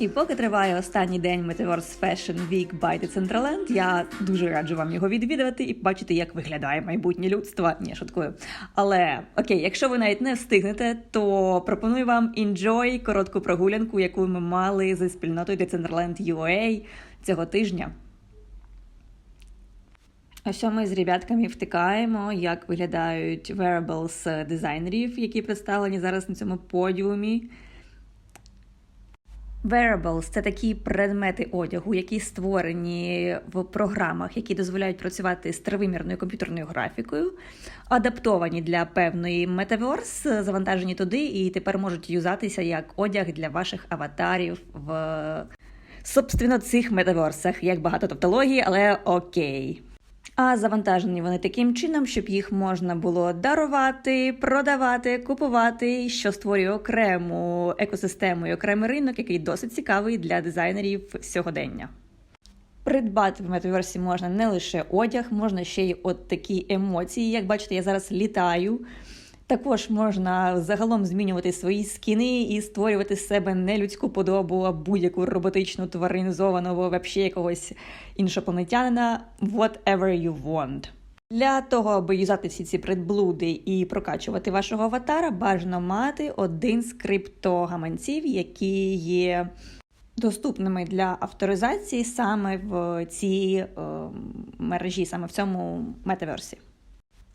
І поки триває останній день Metaverse Fashion Week by Decentraland, я дуже раджу вам його відвідувати і побачити, як виглядає майбутнє людство. Ні, шуткую. Але окей, якщо ви навіть не встигнете, то пропоную вам enjoy коротку прогулянку, яку ми мали зі спільнотою Decentraland UA цього тижня. Ось ми з ребятками втикаємо, як виглядають wearables дизайнерів, які представлені зараз на цьому подіумі. Wearables – це такі предмети одягу, які створені в програмах, які дозволяють працювати з тривимірною комп'ютерною графікою, адаптовані для певної метаверс, завантажені туди, і тепер можуть юзатися як одяг для ваших аватарів в собственно цих метаверсах. Як багато тавтології, але окей. А завантажені вони таким чином, щоб їх можна було дарувати, продавати, купувати, що створює окрему екосистему і окремий ринок, який досить цікавий для дизайнерів сьогодення. Придбати в метаверсі можна не лише одяг, можна ще й от такі емоції. Як бачите, я зараз літаю. Також можна загалом змінювати свої скіни і створювати з себе не людську подобу, а будь-яку роботичну тваринізованого вообще якогось іншопланетянина, whatever you want. Для того, аби юзати всі ці предблуди і прокачувати вашого аватара, бажано мати один з криптогаманців, які є доступними для авторизації саме в цій е, мережі, саме в цьому метаверсі.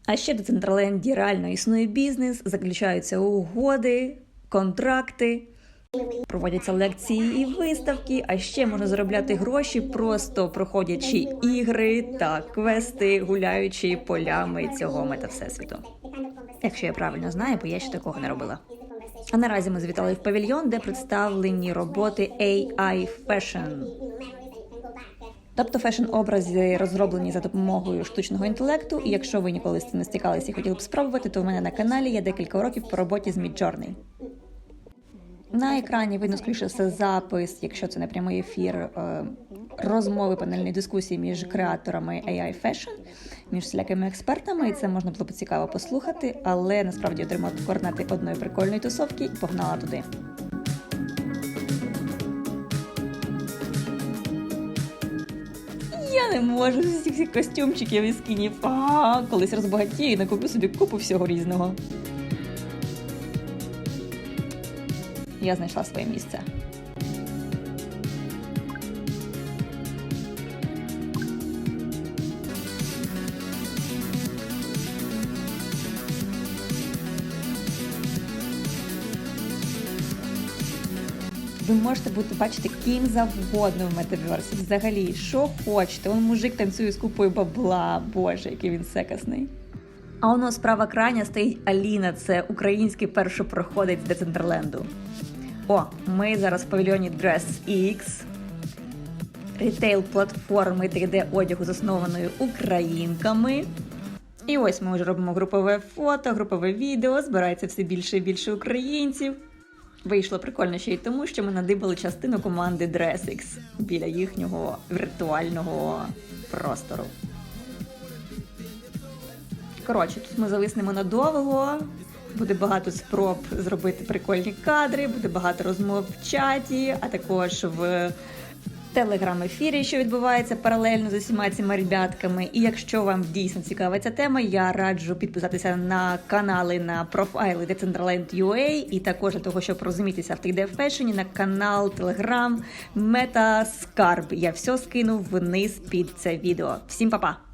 А ще в Децентраленді реально існує бізнес, заключаються угоди, контракти, проводяться лекції і виставки. А ще можна заробляти гроші, просто проходячи ігри та квести, гуляючи полями цього метавсесвіту. Якщо я правильно знаю, бо я ще такого не робила. А наразі ми завітали в павільйон, де представлені роботи AI Fashion. Тобто фешн-образи розроблені за допомогою штучного інтелекту, і якщо ви ніколи з цим не стикалися і хотіли б спробувати, то в мене на каналі є декілька уроків по роботі з Midjourney. На екрані видно, скоріше все, запис, якщо це не прямий ефір, е, розмови панельної дискусії між креаторами AI Fashion, між всілякими експертами, і це можна було б цікаво послухати, але насправді отримала координати одної прикольної тусовки і погнала туди. Я не можу з усіх цих костюмчиків і скінів. А, колись розбагатію і накуплю собі купу всього різного. Я знайшла своє місце. Ви можете бути бачити ким завгодно в метаверсі. Взагалі, що хочете. Он мужик танцює з купою бабла. Боже, який він секасний. А у нас справа краня стоїть Аліна, це український першопроходець Децентраленду. О, ми зараз в павільйоні Dress X, рітейл платформи 3D одягу, заснованої українками. І ось ми вже робимо групове фото, групове відео, збирається все більше і більше українців. Вийшло прикольно ще й тому, що ми надибали частину команди DressX біля їхнього віртуального простору. Коротше, тут ми зависнемо надовго. Буде багато спроб зробити прикольні кадри, буде багато розмов в чаті, а також в телеграм-ефірі, що відбувається паралельно з усіма цими ребятками. І якщо вам дійсно цікава ця тема, я раджу підписатися на канали на профайли Decentraland.ua і також для того, щоб розумітися в 3D фешені на канал Телеграм Мета Скарб. Я все скину вниз під це відео. Всім па-па!